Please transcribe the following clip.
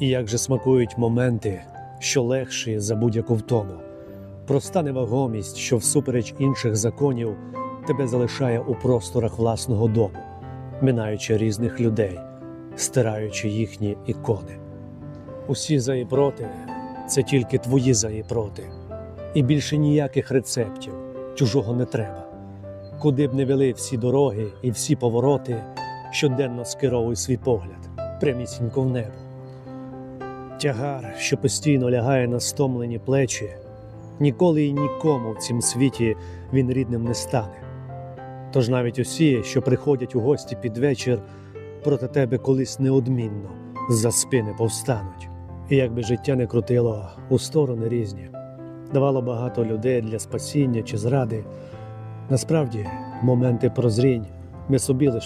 І як же смакують моменти, що легші за будь-яку втому, проста невагомість, що всупереч інших законів тебе залишає у просторах власного дому, минаючи різних людей, стираючи їхні ікони. Усі за і проти це тільки твої за і проти, і більше ніяких рецептів, чужого не треба. Куди б не вели всі дороги і всі повороти, щоденно скеровуй свій погляд прямісінько в небо. Тягар, що постійно лягає на стомлені плечі, ніколи і нікому в цім світі він рідним не стане. Тож навіть усі, що приходять у гості під вечір, проти тебе колись неодмінно з-за спини повстануть. І якби життя не крутило у сторони різні, давало багато людей для спасіння чи зради. Насправді, моменти прозрінь ми собі лиш